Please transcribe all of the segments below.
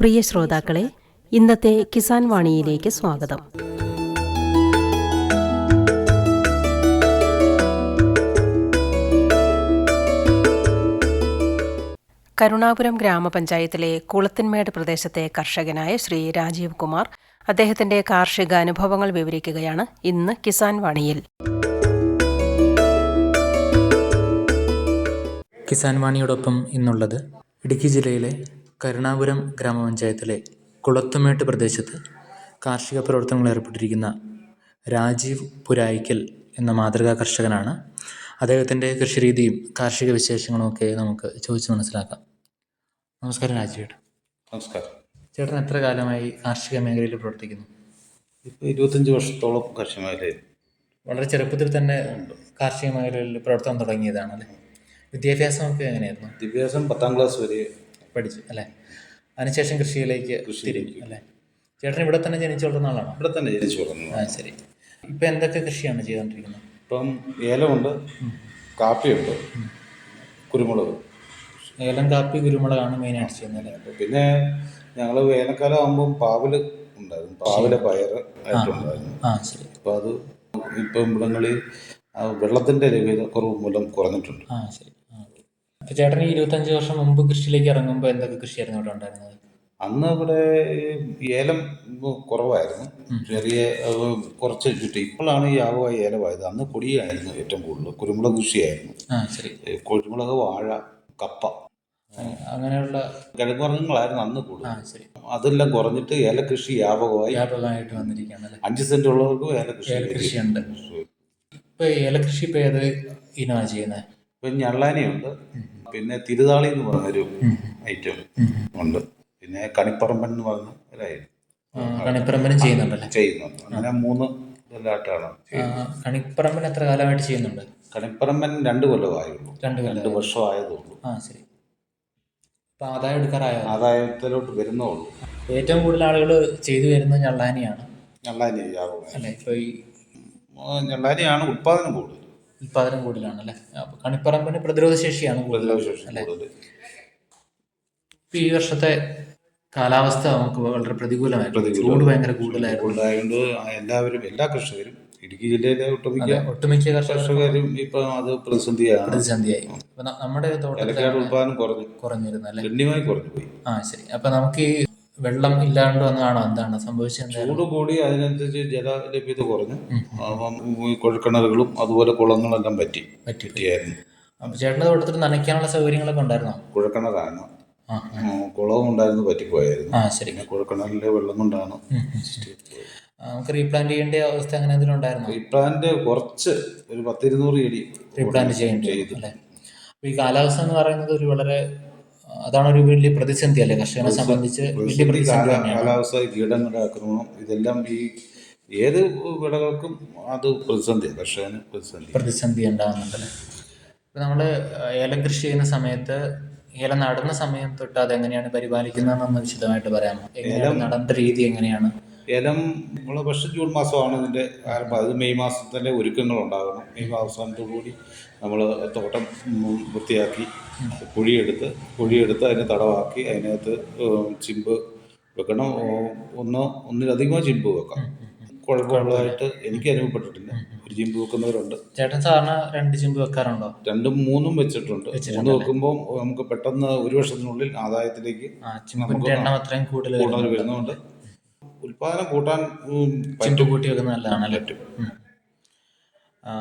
പ്രിയ ശ്രോതാക്കളെ ഇന്നത്തെ കിസാൻ വാണിയിലേക്ക് സ്വാഗതം. കരുണാപുരം ഗ്രാമപഞ്ചായത്തിലെ കുളത്തിന്മേട് പ്രദേശത്തെ കർഷകനായ ശ്രീ രാജീവ് കുമാർ അദ്ദേഹത്തിന്റെ കാർഷിക അനുഭവങ്ങൾ വിവരിക്കുകയാണ് ഇന്ന് കിസാൻ വാണിയിൽ. കിസാൻ വാണിയോടൊപ്പം ഇന്നുള്ളത് ഇടുക്കി ജില്ലയിലെ കരുണാപുരം ഗ്രാമപഞ്ചായത്തിലെ കുളത്തുമേട്ട് പ്രദേശത്ത് കാർഷിക പ്രവർത്തനങ്ങൾ ഏർപ്പെട്ടിരിക്കുന്ന രാജീവ് പുരായിക്കൽ എന്ന മാതൃകാ കർഷകനാണ്. അദ്ദേഹത്തിന്റെ കൃഷിരീതിയും കാർഷിക വിശേഷങ്ങളും ഒക്കെ നമുക്ക് ചോദിച്ച് മനസ്സിലാക്കാം. നമസ്കാരം രാജീവ് ചേട്ടാ നമസ്കാരം. ചേട്ടൻ എത്ര കാലമായി കാർഷിക മേഖലയിൽ പ്രവർത്തിക്കുന്നു? ഇപ്പോൾ ഇരുപത്തഞ്ച് വർഷത്തോളം കാർഷിക മേഖലയിൽ. വളരെ ചെറുപ്പത്തിൽ തന്നെ കാർഷിക മേഖലയിൽ പ്രവർത്തനം തുടങ്ങിയതാണ് അല്ലേ വിദ്യാഭ്യാസമൊക്കെ എങ്ങനെയായിരുന്നു? വിദ്യാഭ്യാസം പത്താം ക്ലാസ് വരെ പഠിച്ചു അല്ലേ? അതിനുശേഷം കൃഷിയിലേക്ക് തിരിഞ്ഞു അല്ലേ? ചേട്ടൻ ഇവിടെ തന്നെ ജനിച്ചു വളർന്ന ആളാണ്? ഇവിടെ തന്നെ ജനിച്ചു വളർന്നു ആ ശരി. ഇപ്പം എന്തൊക്കെ കൃഷിയാണ് ചെയ്തുകൊണ്ടിരിക്കുന്നത്? ഇപ്പം ഏലമുണ്ട് കാപ്പിയുണ്ട് കുരുമുളക്. ഏലം കാപ്പി കുരുമുളകാണ് മെയിനായിട്ട് ചെയ്യുന്നത് പിന്നെ ഞങ്ങൾ വേനൽക്കാലം ആകുമ്പം പാവൽ ഉണ്ടായിരുന്നു. പാവല പയർ ആയിട്ടുണ്ടായിരുന്നു. അപ്പോൾ അത് ഇപ്പം ഇവിടങ്ങളിൽ വെള്ളത്തിന്റെ വെള്ളത്തിന്റെ ലഭ്യത കുറവ് മൂലം കുറഞ്ഞിട്ടുണ്ട്. ആ ശരി. ഈ ഇരുപത്തഞ്ച് വർഷം മുമ്പ് കൃഷിയിലേക്ക് ഇറങ്ങുമ്പോൾ എന്തൊക്കെ കൃഷിയായിരുന്നു ഇവിടെ ഉണ്ടായിരുന്നത്? അന്ന് ഇവിടെ ഏലം കുറവായിരുന്നു. ചെറിയ കുറച്ച് ചുറ്റി. ഇപ്പോഴാണ് ഈ ആവുക ഏലമായത് അന്ന് പൊടിയായിരുന്നു ഏറ്റവും കൂടുതൽ. കുരുമുളക് കൃഷിയായിരുന്നു. കുരുമുളക് വാഴ കപ്പ. അങ്ങനെയുള്ള കിഴങ്ങുവർഗങ്ങളായിരുന്നു അന്ന് കൂടുതൽ. അതെല്ലാം കുറഞ്ഞിട്ട് ഏലകൃഷി വ്യാപകമായി. വ്യാപകമായിട്ട് വന്നിരിക്കുകയാണ് അഞ്ച് സെന്റ് ഉള്ളവർക്കും ഏലകൃഷി ഏലകൃഷിയുണ്ട് ഇപ്പൊ ഏലകൃഷി ഇപ്പൊ ഏത് ഇനമാണ് ചെയ്യുന്നത്? ഇപ്പൊ ഞള്ളാനിയുണ്ട്. പിന്നെ തിരുതാളി എന്ന് പറഞ്ഞ ഒരു ഐറ്റം ഉണ്ട്. പിന്നെ കണിപ്പറമ്പൻ എന്ന് പറഞ്ഞ ഒരു ഐറ്റം കണിപ്പറമ്പനും ചെയ്യുന്നുണ്ടല്ലേ? ചെയ്യുന്നുണ്ട്. അങ്ങനെ മൂന്ന് ഇതെല്ലായിട്ടാണ് കണിപ്പറമ്പൻ എത്ര കാലമായിട്ട് ചെയ്യുന്നുണ്ട്? കണിപ്പറമ്പൻ രണ്ട് കൊല്ലമായുള്ളൂ. രണ്ട് കൊല്ലം. രണ്ട് വർഷമായതുള്ളൂ. ആ ശരി. ആദായം എടുക്കാറായോ? ആദായത്തിലോട്ട് വരുന്നേ ഉള്ളൂ ഏറ്റവും കൂടുതൽ ആളുകൾ ചെയ്തു വരുന്നത് ഞള്ളാനിയാണ്. ഞള്ളാനി അല്ലേ? ഇപ്പോൾ ഈ ഞള്ളാനിയാണ് ഉത്പാദനം കൂടുതൽ. ഉൽപാദനം കൂടുതലാണ് അല്ലേ അപ്പൊ കണിപ്പറമ്പിന് പ്രതിരോധ ശേഷിയാണ് അല്ലേ? ഈ വർഷത്തെ കാലാവസ്ഥ നമുക്ക് വളരെ പ്രതികൂലമായിരുന്നു. പ്രതികൂലം. ചൂട് ഭയങ്കര കൂടുതലായിരുന്നു. എല്ലാവരും എല്ലാ കർഷകരും ഇടുക്കി ജില്ലയിലെ ഒട്ടുമിക്ക ഒട്ടുമിക്ക കർഷകരും ഇപ്പൊ അത് പ്രതിസന്ധിയാണ്. പ്രതിസന്ധിയായി. നമ്മുടെ തോട്ടത്തിൽ ഉൽപാദനം കുറഞ്ഞു. കുറഞ്ഞിരുന്നു അല്ലേ? ഗണ്യമായി കുറഞ്ഞു പോയി ആ ശരി. അപ്പൊ നമുക്ക് ഈ വെള്ളം ഇല്ലാണ്ട് വന്നതാണോ? എന്താണ് സംഭവിച്ചത്? ചൂട് കൂടി അതിനനുസരിച്ച് ജലലഭ്യത കുറഞ്ഞു. അപ്പം ഈ കുഴൽക്കിണറുകളും അതുപോലെ കുളങ്ങളെല്ലാം പറ്റി. പറ്റി പറ്റിയായിരുന്നു. അപ്പൊ ചേട്ടന്റെ തോട്ടത്തിൽ നനയ്ക്കാനുള്ള സൗകര്യങ്ങളൊക്കെ ഉണ്ടായിരുന്നോ? കുഴൽക്കിണറാണ് ആ കുളവും ഉണ്ടായിരുന്നു പറ്റിപ്പോയായിരുന്നു. ആ ശരി. കുഴൽക്കിണറിലെ വെള്ളം കൊണ്ടാണ് നമുക്ക് റീപ്ലാന്റ് ചെയ്യേണ്ട അവസ്ഥ അങ്ങനെ എന്തെങ്കിലും ഉണ്ടായിരുന്നു? റീപ്ലാന്റ് കുറച്ച് ഒരു പത്തിരുന്നൂറ് ചെടി റീപ്ലാന്റ് ചെയ്യേണ്ടി ചെയ്തു. ഈ കാലാവസ്ഥ എന്ന് പറയുന്നത് ഒരു വളരെ അതാണ് ഒരു വലിയ പ്രതിസന്ധി അല്ലേ കർഷകനെ സംബന്ധിച്ച് വലിയ പ്രതിസന്ധി കാലാവസ്ഥ കീടങ്ങളുടെ ആക്രമണം ഇതെല്ലാം ഈ ഏത് വിളകൾക്കും അത് പ്രതിസന്ധി കർഷകന് പ്രതിസന്ധി പ്രതിസന്ധി ഉണ്ടാകുന്നുണ്ടല്ലേ? ഇപ്പം നമ്മൾ ഏലം കൃഷി ചെയ്യുന്ന സമയത്ത് ഏലം നടുന്ന സമയം തൊട്ട് അത് എങ്ങനെയാണ് പരിപാലിക്കുന്നതെന്നൊന്ന് വിശദമായിട്ട് പറയാമോ? ഏലം നടന്ന രീതി എങ്ങനെയാണ്? ഏലം നമ്മൾ പക്ഷേ ജൂൺ മാസമാണ് ഇതിന്റെ ആരംഭം. അത് മെയ് മാസത്തിലെ ഒരുക്കങ്ങൾ ഉണ്ടാകണം മെയ് അവസാനത്തോടുകൂടി നമ്മൾ തോട്ടം വൃത്തിയാക്കി കുഴിയെടുത്ത് കുഴിയെടുത്ത് അതിനെ തടവാക്കി അതിനകത്ത് ചിമ്പ് വെക്കണം. ഒന്നോ ഒന്നിലധികമോ ചിമ്പ് വെക്കാം. കുഴപ്പമുള്ളതായിട്ട് എനിക്ക് അനുഭവപ്പെട്ടിട്ടില്ല. ഒരു ചിമ്പ് വെക്കുന്നവരുണ്ട്. ചേട്ടൻ സാറിന് രണ്ട് ചിമ്പ് വെക്കാറുണ്ടോ? രണ്ടും മൂന്നും വെച്ചിട്ടുണ്ട്. മൂന്ന് വെക്കുമ്പോൾ നമുക്ക് പെട്ടെന്ന് ഒരു വർഷത്തിനുള്ളിൽ ആദായത്തിലേക്ക് കൂടുതൽ വരുന്നുണ്ട്. ഉൽപാദനം കൂട്ടാൻ ഉം, നല്ലതാണ് വെക്കുന്നത് നല്ലതാണല്ലേ.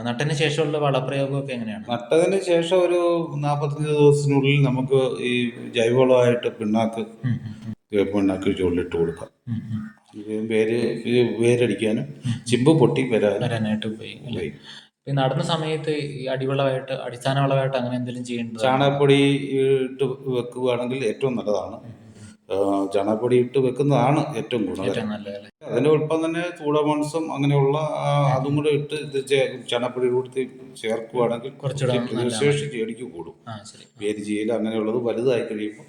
നട്ടതിന് ശേഷമുള്ള വളപ്രയോഗമൊക്കെ എങ്ങനെയാണ്? നട്ടതിന് ശേഷം ഒരു നാൽപ്പത്തഞ്ച് ദിവസത്തിനുള്ളിൽ നമുക്ക് ഈ ജൈവവളമായിട്ട് പിണ്ണാക്ക്. പിണ്ണാക്ക് ചുവട്ടിലിട്ട് കൊടുക്കാം. വേര് വേരടിക്കാനും ചിമ്പ് പൊട്ടി വരാൻ വരാനായിട്ട് ഉപയോഗിക്കും. ഈ നടുന്ന സമയത്ത് ഈ അടിവളമായിട്ട് അടിസ്ഥാന വളമായിട്ട് അങ്ങനെ എന്തെങ്കിലും ചെയ്യേണ്ടത് ചാണകപ്പൊടി ഇട്ട് വെക്കുകയാണെങ്കിൽ ഏറ്റവും നല്ലതാണ്. ചാണകപ്പൊടി ഇട്ട് വെക്കുന്നതാണ് ഏറ്റവും കൂടുതൽ അതിന്റെ അതിന്റെ ഒപ്പം തന്നെ ചൂടമാംസം അങ്ങനെയുള്ള അതും കൂടെ ഇട്ട് ഇത് ചണപ്പൊടി ചാണകപ്പൊടി കൊടുത്ത് ചേർക്കുവാണെങ്കിൽ കുറച്ചുകൂടെ ശേഷി ചെടിക്ക് കൂടും. വേരിചീല അങ്ങനെയുള്ളത് വലുതായി കഴിയുമ്പോൾ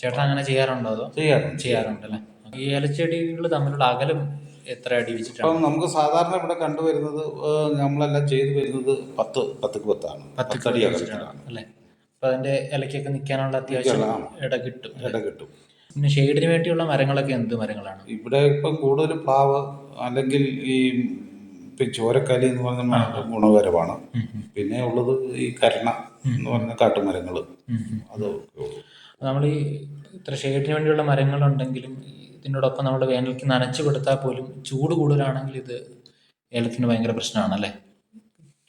ചേട്ടൻ അങ്ങനെ ചെയ്യാറുണ്ടോ അതോ? ചെയ്യാറുണ്ട്. ചെയ്യാറുണ്ടല്ലേ? ഈ ഇലച്ചെടികൾ തമ്മിലുള്ള അകലം എത്ര അടി വെച്ചിട്ടാണ്? അപ്പം നമുക്ക് സാധാരണ ഇവിടെ കണ്ടുവരുന്നത് നമ്മളെല്ലാം ചെയ്തു വരുന്നത് പത്ത് പത്തുക്ക് പത്താണ്. പത്ത് പത്തടി അകലത്തിലാണ്. അല്ലേ? അപ്പൊ അതിന്റെ ഇലക്കൊക്കെ നിൽക്കാനുള്ള അത്യാവശ്യം ഇട കിട്ടും ഇട കിട്ടും. പിന്നെ ഷെയ്ഡിന് വേണ്ടിയുള്ള മരങ്ങളൊക്കെ എന്ത് മരങ്ങളാണ്? ഇവിടെ ഇപ്പം കൂടുതൽ പ്ലാവ് അല്ലെങ്കിൽ ഈ ഇപ്പം ചോരക്കലി എന്ന് പറഞ്ഞ മരം ഗുണകരമാണ്. പിന്നെ ഉള്ളത് ഈ കരണ എന്ന് പറഞ്ഞ കാട്ടുമരങ്ങൾ അത് നമ്മൾ ഈ ഇത്ര ഷെയ്ഡിന് വേണ്ടിയുള്ള മരങ്ങളുണ്ടെങ്കിലും ഇതിനോടൊപ്പം നമ്മൾ വേനൽക്ക് നനച്ചു കൊടുത്താൽ പോലും ചൂട് കൂടുതലാണെങ്കിൽ ഇത് ഏലത്തിന് ഭയങ്കര പ്രശ്നമാണല്ലേ?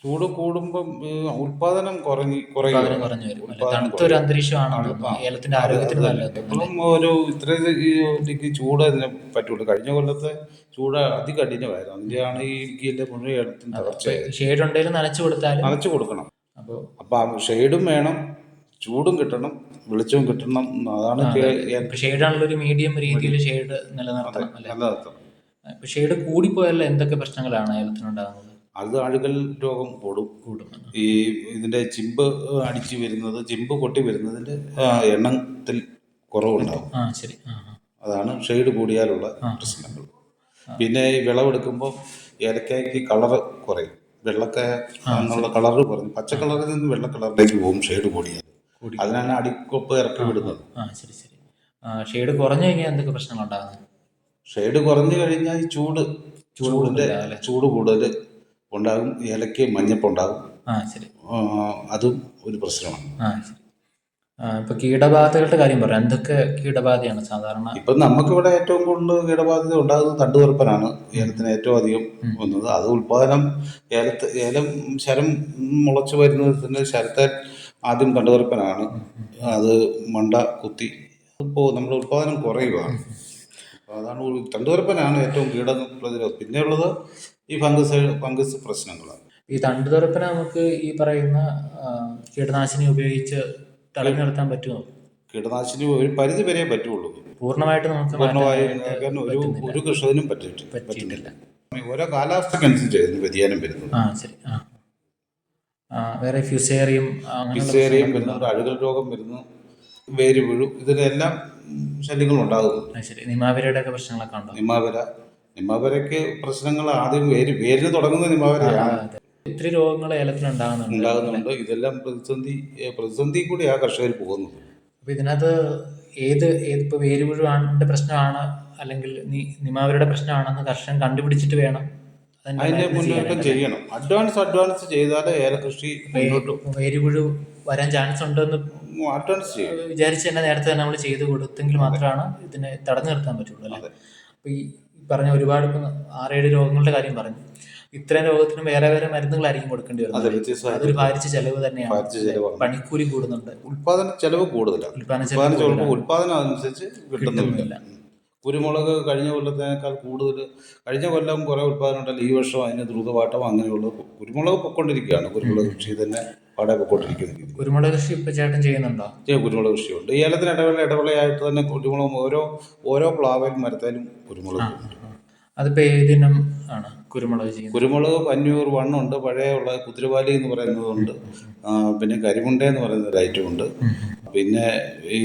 ചൂട് കൂടുമ്പം ഉത്പാദനം ഉൽപാദനം കുറഞ്ഞ് കുറയും കുറഞ്ഞു വരും. അല്ലേ? ഉൽപാദനം തണുത്ത ഒരു അന്തരീക്ഷമാണ്. ഏലത്തിന്റെ ആരോഗ്യത്തിന് നല്ലത്. എപ്പോഴും ഒരു ഇത്ര ഇതിക്ക് ചൂട് അതിനെ പറ്റുള്ളൂ കഴിഞ്ഞ കൊല്ലത്തെ ചൂട് അതികഠിനമായിരുന്നു. അതിന്റെയാണ് ഈ ഇടുക്കിയിലെ മുഴുവൻ ഇടത്തിന് തകർച്ചയായത് ഷെയ്ഡ് ഉണ്ടെങ്കിലും നനച്ചു കൊടുത്താലും നനച്ചു കൊടുക്കണം. അപ്പോൾ അപ്പം ഷെയ്ഡും വേണം ചൂടും കിട്ടണം വെളിച്ചവും കിട്ടണം. അതാണ് ഷെയ്ഡാണല്ലോ ഒരു മീഡിയം രീതിയിൽ ഷെയ്ഡ് നിലനിർത്തണം. ഇപ്പൊ ഷെയ്ഡ് കൂടിപ്പോയാൽ എന്തൊക്കെ പ്രശ്നങ്ങളാണ് ഏലത്തിനുണ്ടാകുന്നത്? അത് അഴുകൽ രോഗം കൂടും. കൂടും ഈ ഇതിന്റെ ചിമ്പ് അടിച്ചു വരുന്നത് ചിമ്പ് പൊട്ടി വരുന്നതിന്റെ എണ്ണത്തിൽ കുറവുണ്ടാവും. ആ ശരി. ആ ആ. അതാണ് ഷെയ്ഡ് കൂടിയാലുള്ള പ്രശ്നങ്ങൾ. പിന്നെ ഈ വിളവെടുക്കുമ്പോൾ ഏലക്കായ്ക്ക് കളറ് കുറയും. വെള്ളക്കായ എന്നുള്ള കളർ കുറഞ്ഞു പച്ച കളറിൽ നിന്ന് വെള്ള കളറിലേക്ക് പോകും ഷെയ്ഡ് കൂടിയാൽ. അതിനാണ് അടിക്കൊപ്പ് ഇറക്കി വിടുന്നത്. ആ ശരി ശരി. ഷെയ്ഡ് കുറഞ്ഞു കഴിഞ്ഞാൽ എന്തൊക്കെ പ്രശ്നങ്ങൾ പ്രശ്നങ്ങളുണ്ടാകുന്നത്? ഷെയ്ഡ് കുറഞ്ഞു കഴിഞ്ഞാൽ ഈ ചൂട് ചൂടിന്റെ കൂടുതലാ ചൂട് കൂടുതൽ ഉണ്ടാകും. ഏലയ്ക്ക് മഞ്ഞപ്പുണ്ടാകും ആ ശരി. അതും ഒരു പ്രശ്നമാണ്. ആ ശരി. ഇപ്പൊ കീടബാധകളുടെ കാര്യം പറയാം. എന്തൊക്കെ കീടബാധയാണ് സാധാരണ? ഇപ്പം നമുക്കിവിടെ ഏറ്റവും കൂടുതൽ കീടബാധ്യത ഉണ്ടാകുന്നത് തണ്ടുതുറപ്പനാണ് ഏലത്തിന് ഏറ്റവും അധികം വന്നത്. അത് ഉൽപാദനം ഏലത്ത് ഏലം ശരം മുളച്ചു വരുന്നതിന് ശരത്തെ ആദ്യം തണ്ടുതുറപ്പനാണ് അത് മണ്ട കുത്തി. ഇപ്പോൾ നമ്മുടെ ഉൽപാദനം കുറയുകയാണ് അതാണ് തണ്ടുതുറപ്പനാണ് ഏറ്റവും കീട പ്രതിരോധം പിന്നെയുള്ളത് ഈ ഫംഗസ് ഫംഗസ് പ്രശ്നങ്ങളാണ് ഈ തണ്ടുതുറപ്പിനെ നമുക്ക് ഈ പറയുന്ന കീടനാശിനി ഉപയോഗിച്ച് തടഞ്ഞു നടത്താൻ പറ്റുമോ? കീടനാശിനി ഒരു പരിധി വരെ പറ്റുള്ളൂ. പൂർണമായിട്ട് നമുക്ക് പൂർണമായും കാരണം ഒരു. ഒരു പറ്റിയിട്ടില്ല. ഓരോ കാലാവസ്ഥക്കനുസരിച്ച് വ്യതിയാനം വരുന്നത്. ആ ശരി. ആ. വേറെ ഫ്യൂസേറിയം ഫ്യൂസേറിയം പ്രശ്നങ്ങളൊക്കെ അഴുകൽ രോഗം വരുന്നു വേര് വീഴും ഇതിലെല്ലാം ശല്യങ്ങൾ ഉണ്ടാകുന്നു. ശരി. നിമാവിരയുടെ ഒക്കെ പ്രശ്നങ്ങളൊക്കെ ഉണ്ടോ? നിമാവര നിമാവരയ്ക്ക് പ്രശ്നങ്ങൾ ആദ്യം വേര് വേരിന് തുടങ്ങുന്ന നിമാവരയാണ് അതെ. ഒത്തിരി രോഗങ്ങൾ ഏലത്തിന് ഉണ്ടാകുന്നുണ്ട്. ഉണ്ടാകുന്നുണ്ട്. ഇതെല്ലാം പ്രതിസന്ധി പ്രതിസന്ധി കൂടി ആ കർഷകർ പോകുന്നത്. അപ്പൊ ഇതിനകത്ത് ഏത് ഏത് ഇപ്പൊ വേരുപുഴുവാണിന്റെ പ്രശ്നമാണ് അല്ലെങ്കിൽ നിമാവരുടെ പ്രശ്നമാണെന്ന് കർഷകൻ കണ്ടുപിടിച്ചിട്ട് വേണം അതിന്റെ ചെയ്യാനായിട്ട്. ചെയ്യണം. അഡ്വാൻസ് അഡ്വാൻസ് ചെയ്താലേ ഏലകൃഷി വേരുപുഴു വരാൻ ചാൻസ് ഉണ്ടെന്ന് അഡ്വാൻസ് വിചാരിച്ച് തന്നെ നേരത്തെ തന്നെ നമ്മൾ ചെയ്ത് കൊടുത്തെങ്കിൽ മാത്രമാണ് ഇതിനെ തടഞ്ഞു നിർത്താൻ പറ്റുള്ളൂ അല്ലേ? അപ്പൊ ഈ പറഞ്ഞ ഒരുപാട് ഇപ്പം ആറേഴ് രോഗങ്ങളുടെ കാര്യം പറഞ്ഞു. ഇത്രയും രോഗത്തിന് വേറെ വേറെ മരുന്നുകളായിരിക്കും കൊടുക്കേണ്ടി വരുന്നത്. അതൊരു ഭാരിച്ച ചെലവ് തന്നെയാണ്. പണിക്കൂലി കൂടുന്നുണ്ട്. ഉൽപാദന ചെലവ് കൂടുതലാണ് ഉൽപ്പാദന ചെലവ് ഉൽപാദന ചെലവ് ഉൽപാദനം അനുസരിച്ച് കിട്ടുന്നില്ല. കുരുമുളക് കഴിഞ്ഞ കൊല്ലത്തേക്കാൾ കൂടുതൽ കഴിഞ്ഞ കൊല്ലം കുറേ ഉൽപാദനം ഉണ്ടല്ലോ. ഈ വർഷം അതിന് ദ്രുതപാട്ടം അങ്ങനെയുള്ള കുരുമുളക് പൊക്കൊണ്ടിരിക്കുകയാണ്. കുരുമുളക് കൃഷി തന്നെ പാടെ പൊക്കൊണ്ടിരിക്കുന്നത് കുരുമുളക് കൃഷി ഇപ്പൊ ചേട്ടൻ ചെയ്യുന്നുണ്ടോ? കുരുമുളക് കൃഷിയുണ്ട് ഏലത്തിന് ഇടവേള ഇടവേളയായിട്ട് തന്നെ കുരുമുളകും ഓരോ ഓരോ പ്ലാവിലും മരത്തേലും കുരുമുളക് അതിപ്പോ ഏതിനം ആണ് കുരുമുളക് ചെയ്യുന്നത്? കുരുമുളക് പന്നൂർ വണ്ണുണ്ട്. പഴയ ഉള്ള കുതിരവാലി എന്ന് പറയുന്നതുണ്ട്. പിന്നെ കരിമുണ്ട എന്ന് പറയുന്ന ഒരു ഐറ്റം ഉണ്ട്. പിന്നെ ഈ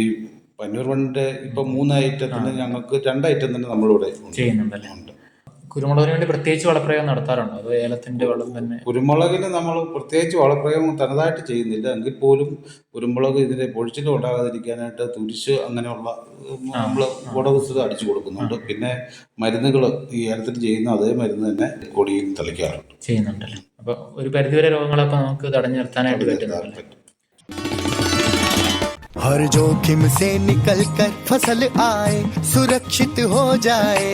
പന്നൂർ വണ്ണിന്റെ ഇപ്പൊ മൂന്ന് ഐറ്റത്തിന് ഞങ്ങൾക്ക് രണ്ട് ഐറ്റം തന്നെ നമ്മളിവിടെ. ചെയ്യുന്നുണ്ടല്ലേ? ഉണ്ട്. കുരുമുളകിന് വേണ്ടി പ്രത്യേകിച്ച് വളപ്രയോഗം നടത്താറുണ്ടോ അതോ ഏലത്തിന്റെ വളം തന്നെ കുരുമുളകിന് നമ്മൾ പ്രത്യേകിച്ച് വളപ്രയോഗം തനതായിട്ട് ചെയ്യുന്നില്ല എങ്കിൽ പോലും കുരുമുളക് ഇതിന്റെ പൊഴിച്ചിലും ഉണ്ടാകാതിരിക്കാനായിട്ട് തുരിശ് അങ്ങനെയുള്ള നമ്മൾ ഗുണവസ്തുത അടിച്ചു കൊടുക്കുന്നുണ്ട് പിന്നെ മരുന്നുകൾ ഈ ഏലത്തിന് ചെയ്യുന്ന അതേ മരുന്ന് തന്നെ കൊടിയിൽ തളിക്കാറുണ്ട് ചെയ്യുന്നുണ്ടല്ലേ അപ്പൊ ഒരു പരിധിവരെ രോഗങ്ങളൊക്കെ നമുക്ക് തടഞ്ഞു നിർത്താനായിട്ട് പറ്റുന്നുണ്ടല്ലേ हर जोखिम से निकल कर फसल आए सुरक्षित हो जाए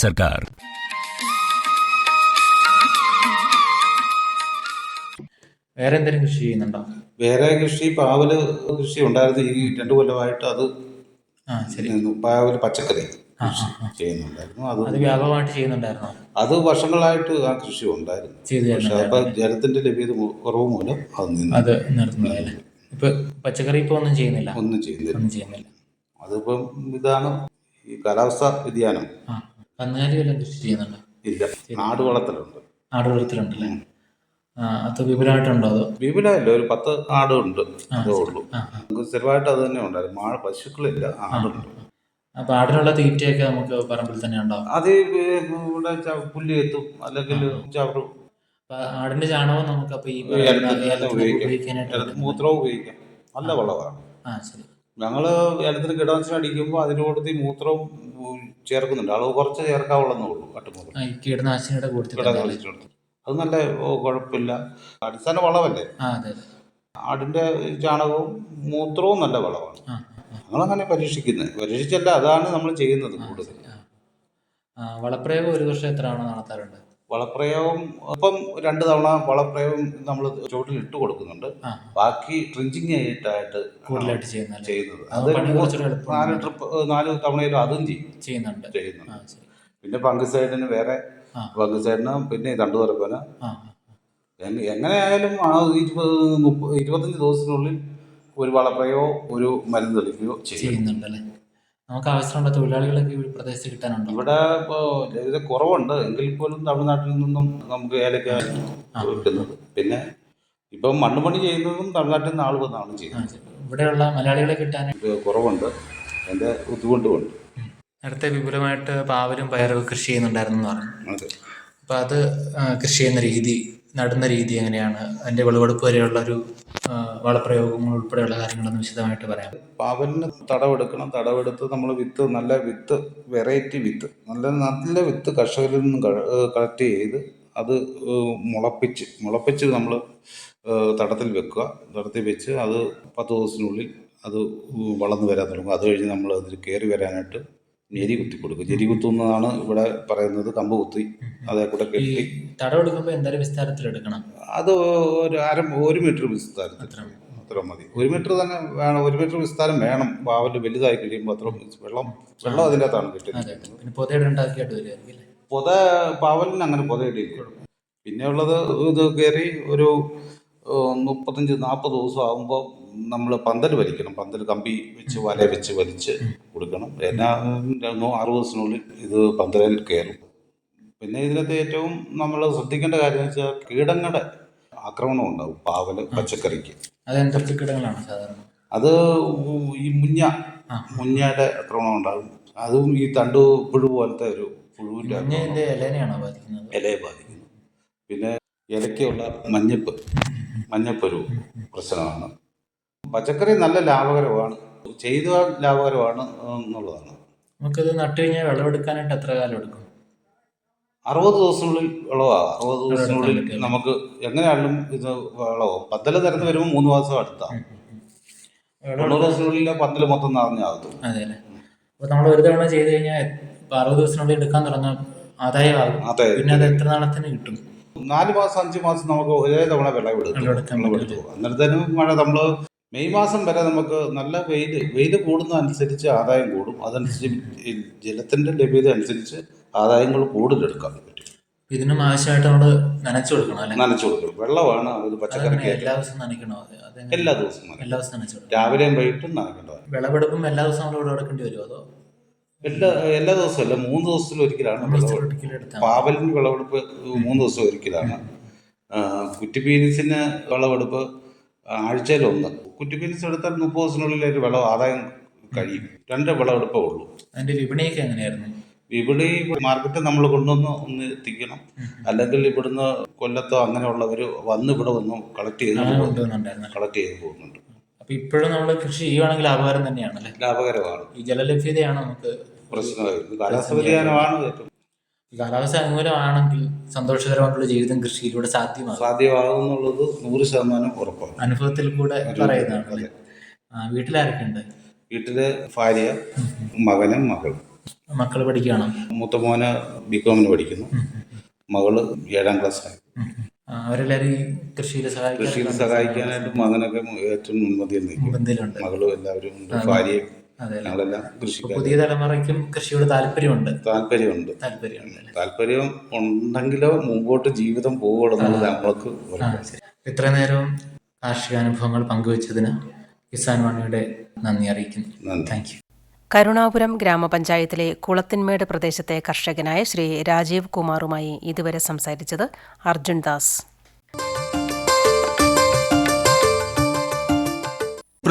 सरकार വേറെ എന്തെങ്കിലും കൃഷി ചെയ്യുന്നുണ്ടോ വേറെ കൃഷി പാവല് കൃഷി ഉണ്ടായിരുന്നു ഈ രണ്ടു കൊല്ലമായിട്ട് അത് ആ ശരി നിന്നു. പാവല് പച്ചക്കറി ആ, കൃഷി ആ, ആ. ചെയ്യുന്നുണ്ടായിരുന്നു അത് അത് വ്യാപകമായിട്ട് ചെയ്യുന്നുണ്ടായിരുന്നോ അത് വർഷങ്ങളായിട്ട് ആ കൃഷി ഉണ്ടായിരുന്നു ചെയ്തു പക്ഷെ അപ്പൊ തരുന്നുണ്ടായിരുന്നു ജലത്തിന്റെ ലഭ്യത മൂ- കുറവ് മൂലം അത് നിന്ന് അത് നിർത്തുന്നതല്ലേ ഇപ്പൊ പച്ചക്കറി ഇപ്പൊ ഒന്നും ചെയ്യുന്നില്ല ഒന്നും ചെയ്യുന്നില്ല ഒന്നും ചെയ്യുന്നില്ല അതിപ്പം ഇതാണ് ഈ കാലാവസ്ഥ വ്യതിയാനം ആ കന്നുകാലി വല്ലതും കൃഷി ചെയ്യുന്നുണ്ടോ. ഇല്ല നാട് വളർത്തലുണ്ട്. ആട് വളർത്തലുണ്ടല്ലേ? അല്ലേ അത് വിപുലമായിട്ടുണ്ടോ അതോ? വിപുലമല്ല ഒരു പത്ത് ആടുണ്ട് അതേ ഉള്ളൂ. നമുക്ക് സ്ഥിരമായിട്ട് അത് തന്നെ ഉണ്ടായിരുന്നു. മാഴ പശുക്കളില്ല ആടുണ്ട്. അപ്പൊ ആടിനുള്ള തീറ്റയൊക്കെ നമുക്ക് പറമ്പിൽ തന്നെ ഉണ്ടാവും അത് ഇവിടെ പുല്ല് എത്തും. അല്ലെങ്കിൽ ചവറും. ആടിന്റെ ചാണകം നമുക്ക് അപ്പൊ ഈ. ഉപയോഗിക്കാനായിട്ട് മൂത്രവും ഉപയോഗിക്കാം. നല്ല വളമാണ്. ആ ശരി. ഞങ്ങൾ ഏലത്തിന് കിടവശം അടിക്കുമ്പോൾ അതിനോടത്ത് മൂത്രവും ചേർക്കുന്നുണ്ട്. അളവ് കുറച്ച് ചേർക്കാവുള്ളൂ ഉള്ളൂ കീടനാശിനിയുടെ കൂട്ടത്തിൽ അത് നല്ല കുഴപ്പമില്ല. അടിസ്ഥാന വളവല്ലേ ആടിന്റെ ചാണകവും മൂത്രവും നല്ല വളമാണ്. നമ്മളങ്ങനെ പരീക്ഷിക്കുന്നത് പരീക്ഷിച്ചല്ല അതാണ് നമ്മൾ ചെയ്യുന്നത് കൂടുതൽ. വളപ്രയോഗം ഒരു വർഷം എത്ര തവണ നടത്താറുണ്ട്? വളപ്രയോഗം ഇപ്പം രണ്ട് തവണ വളപ്രയോഗം നമ്മൾ ചുവട്ടിൽ ഇട്ട് കൊടുക്കുന്നുണ്ട്. ബാക്കി ട്രിഞ്ചിങ് ആയിട്ടായിട്ട് കൂടുതലായിട്ട് ചെയ്യുന്നത്. അത് നാല് ട്രിപ്പ് നാല് തവണയിലും അതും ചെയ്യും. ചെയ്യുന്നുണ്ട്. പിന്നെ ചെയ്യുന്നുണ്ട് സൈഡിന് പിന്നെ പങ്കുസൈഡിന് വേറെ പങ്ക് പങ്കുസൈഡിന് പിന്നെ രണ്ടു ആ എങ്ങനെയായാലും ആ ഇരുപത് മുപ്പത് ഇരുപത്തഞ്ച് ദിവസത്തിനുള്ളിൽ ഒരു വളപ്രയോ ഒരു മരുന്ന് തെളിക്കുകയോ ചെയ്യുന്നുണ്ടല്ലേ? നമുക്ക് ആവശ്യമുള്ള തൊഴിലാളികളൊക്കെ ഈ പ്രദേശത്ത് കിട്ടാനുണ്ടോ? ഇവിടെ ഇപ്പോൾ ലഭ്യത കുറവുണ്ട്. എങ്കിൽ പോലും തമിഴ്നാട്ടിൽ നിന്നും നമുക്ക് ഏലക്ക കിട്ടുന്നത്. പിന്നെ ഇപ്പം മണ്ണുപണി ചെയ്യുന്നതും തമിഴ്നാട്ടിൽ നിന്ന് ആൾ വന്നാണ് ചെയ്യുന്നത്. ഇവിടെയുള്ള മലയാളികളെ കിട്ടാൻ ഇത് കുറവുണ്ട്. അതിന്റെ ബുദ്ധിമുട്ടുമുണ്ട്. നേരത്തെ വിപുലമായിട്ട് പാവലും പയറും കൃഷി ചെയ്യുന്നുണ്ടായിരുന്നു എന്ന് പറഞ്ഞു. അതെ. അപ്പോൾ അത് ആ, കൃഷി ചെയ്യുന്ന രീതി നടുന്ന രീതി എങ്ങനെയാണ്? അതിന്റെ വിളവെടുപ്പ് വരെയുള്ള ഒരു വളപ്രയോഗങ്ങൾ ഉൾപ്പെടെയുള്ള കാര്യങ്ങളൊന്ന് വിശദമായിട്ട് പറയാം പാവലിന് തടവെടുക്കണം. തടവെടുത്ത് നമ്മൾ വിത്ത് നല്ല വിത്ത് വെറൈറ്റി വിത്ത് നല്ല നല്ല വിത്ത് കർഷകരിൽ നിന്നും കളക്ട് ചെയ്ത് അത് മുളപ്പിച്ച് മുളപ്പിച്ച് നമ്മൾ തടത്തിൽ വെക്കുക. തടത്തിൽ വെച്ച് അത് പത്ത് ദിവസത്തിനുള്ളിൽ അത് വളർന്നു വരാൻ തുടങ്ങും. അത് കഴിഞ്ഞ് നമ്മൾ അതിൽ കയറി വരാനായിട്ട് ഞെരി കുത്തി കൊടുക്കും. ഞെരി കുത്തുന്നതാണ് ഇവിടെ പറയുന്നത് കമ്പ് കുത്തി അതേ കൂടെ കെട്ടി. തടവെടുക്കുമ്പോൾ എന്തായാലും വിസ്താരത്തിൽ എടുക്കണം. അത് ഒരു അര ഒരു മീറ്റർ വിസ്താരത്തിൽ. അത്ര മതി. ഒരു മീറ്റർ തന്നെ വേണം. ഒരു മീറ്റർ വിസ്താരം വേണം. പാവൽ വലുതായി കഴിയുമ്പോൾ അത്ര വെള്ളം വെള്ളം അതിന്റെ അകത്താണ് കിട്ടുന്നത്. പൊത പാവലിന് അങ്ങനെ പൊതയിടില്ല പിന്നെ ഉള്ളത് ഇത് കയറി ഒരു മുപ്പത്തഞ്ച് നാൽപ്പത് ദിവസം ആകുമ്പോൾ നമ്മൾ പന്തൽ വലിക്കണം. പന്തൽ കമ്പി വെച്ച് വല വെച്ച് വലിച്ച് കൊടുക്കണം. എന്നാ അറുപത് ദിവസത്തിനുള്ളിൽ ഇത് പന്തലിൽ കയറും. പിന്നെ ഇതിനകത്ത് ഏറ്റവും നമ്മൾ ശ്രദ്ധിക്കേണ്ട കാര്യം എന്ന് വെച്ചാൽ കീടങ്ങളുടെ ആക്രമണം ഉണ്ടാവും പാവൽ പച്ചക്കറിക്ക്. അതെന്തൊക്കെ കീടങ്ങളാണ് സാധാരണ? അത് ഈ മുഞ്ഞ. മുഞ്ഞയുടെ ആക്രമണം ഉണ്ടാകും. അതും ഈ തണ്ട് പുഴു പോലത്തെ ഒരു പുഴുവിന്റെ ഇലേനെയാണോ ബാധിക്കുന്നത്? ഇലയെ ബാധിക്കുന്നു. പിന്നെ ഇലയ്ക്കുള്ള മഞ്ഞപ്പ്. മഞ്ഞപ്പൊരു പ്രശ്നമാണ്. പച്ചക്കറി നല്ല ലാഭകരമാണ്. ചെയ്തു ലാഭകരമാണ് എന്നുള്ളതാണ്. നമുക്കിത് നട്ടു കഴിഞ്ഞാൽ വിളവെടുക്കാനായിട്ട് എത്ര കാലം എടുക്കും? അറുപത് ദിവസങ്ങളിൽ വിളവാണ് അറുപത് ദിവസങ്ങളിൽ നമുക്ക് എങ്ങനെയാണെങ്കിലും ഇത് വിളവാകും പന്തൽ നിരന്ന് വരുമ്പോൾ മൂന്ന് മാസം അടുത്താണ് തൊണ്ണൂറ് ദിവസങ്ങളിൽ ദിവസത്തിനുള്ളിൽ പന്തൽ മൊത്തം നിറഞ്ഞാകും അതെ. അല്ലേ അപ്പോൾ നമ്മൾ ഒരു തവണ ചെയ്ത് കഴിഞ്ഞാൽ ഇപ്പം അറുപത് ദിവസത്തിനുള്ളിൽ എടുക്കാൻ തുടങ്ങാം. ആദായമാകും. അതെ പിന്നെ അത് എത്ര നാളത്തിന് കിട്ടും? നാല് മാസം അഞ്ച് മാസം നമുക്ക് ഒരേ തവണ വിളവെടുക്കും അന്നേരത്തേനും മഴ നമ്മൾ മെയ് മാസം വരെ നമുക്ക് നല്ല വെയിൽ വെയിൽ കൂടുന്നതനുസരിച്ച് ആദായം കൂടും. അതനുസരിച്ച് ജലത്തിന്റെ ജലത്തിന്റെ ലഭ്യത അനുസരിച്ച് ആദായങ്ങൾ കൂടുതലെടുക്കാൻ പറ്റും. ഇതിനും ആവശ്യമായിട്ട് നമ്മൾ നനച്ചു കൊടുക്കണം നനച്ചു കൊടുക്കണം. വെള്ളമാണ് അത് പച്ചക്കറി എല്ലാ ദിവസവും നനയ്ക്കണോ? എല്ലാ ദിവസവും. എല്ലാ ദിവസവും നനച്ചു രാവിലെയും വൈകിട്ടും നനക്കേണ്ടതാണ് വിളവെടുപ്പും എല്ലാ ദിവസവും നമ്മൾ ഇവിടെ എടുക്കേണ്ടി വരുമോ അതോ? എല്ലാ എല്ലാ ദിവസവും അല്ല മൂന്ന് ദിവസത്തിൽ ഒരിക്കലാണ് പാവലിന് വിളവെടുപ്പ് മൂന്ന് ദിവസം ഒരിക്കലാണ്. ആ, കുറ്റിപ്പീനിസിന് വിളവെടുപ്പ് ആഴ്ചയിലൊന്ന് കുറ്റിപ്പീനിസ് എടുത്താൽ മുപ്പത് ദിവസത്തിനുള്ളിൽ ഒരു വിളവ് ആദായം കഴിയും. രണ്ട് വിളവെടുപ്പേ ഉള്ളൂ അതിന്റെ വിപണിയൊക്കെ എങ്ങനെയായിരുന്നു? വിപണി മാർക്കറ്റ് നമ്മൾ കൊണ്ടുവന്ന് ഒന്ന് എത്തിക്കണം. അല്ലെങ്കിൽ ഇവിടുന്ന് കൊല്ലത്തോ അങ്ങനെയുള്ളവർ വന്ന് ഇവിടെ വന്ന് കളക്ട് ചെയ്ത് കളക്ട് ചെയ്ത് പോകുന്നുണ്ട് അപ്പൊ ഇപ്പോഴും നമ്മൾ കൃഷി ചെയ്യുവാണെങ്കിൽ ലാഭകരം തന്നെയാണ് ലാഭകരമാണ്. ഈ ജലലഭ്യതയാണ് നമുക്ക് പ്രശ്നമായിരുന്നു. കാലാവസ്ഥ വ്യതിയാനമാണ് ഏറ്റവും കാലാവസ്ഥ അനുകൂലമാണെങ്കിൽ സന്തോഷകരമായിട്ടുള്ള ജീവിതം കൃഷിയിലൂടെ സാധ്യമാകും. എന്നുള്ളത് നൂറ് ശതമാനം ഉറപ്പാണ്. അനുഭവത്തിൽ കൂടെ പറയുന്നതാണ്? വീട്ടിലാരൊക്കെ ഉണ്ട് വീട്ടിൽ ഭാര്യ മകനും മകളും. മക്കൾ പഠിക്കുകയാണോ മൂത്ത മോന് ബികോമിന് പഠിക്കുന്നു. മകൾ ഏഴാം ക്ലാസ് ആയി അവരെല്ലാവരും കൃഷിയിൽ കൃഷിയിൽ സഹായിക്കാനായിട്ട് മകനൊക്കെ ഏറ്റവും മുൻപന്തിയിൽ നിൽക്കും മകളും എല്ലാവരും ഉണ്ട്. ഭാര്യയും? ഞങ്ങളെല്ലാം പുതിയ തലമുറയ്ക്കും കൃഷിയോട് താല്പര്യമുണ്ട്. താല്പര്യമുണ്ട്? താല്പര്യം ഉണ്ടെങ്കിലോ മുമ്പോട്ട് ജീവിതം പോകണമെന്നുള്ളത് എന്നുള്ളത് നമ്മൾക്ക് ഇത്ര. നേരം കാർഷിക അനുഭവങ്ങൾ പങ്കുവച്ചതിന് കിസാൻ വാണിയുടെ നന്ദി അറിയിക്കുന്നു. താങ്ക് യു കരുണാപുരം ഗ്രാമപഞ്ചായത്തിലെ കുളത്തിന്മേട് പ്രദേശത്തെ കർഷകനായ ശ്രീ രാജീവ് കുമാറുമായി ഇതുവരെ സംസാരിച്ചത് അർജുൻ ദാസ്.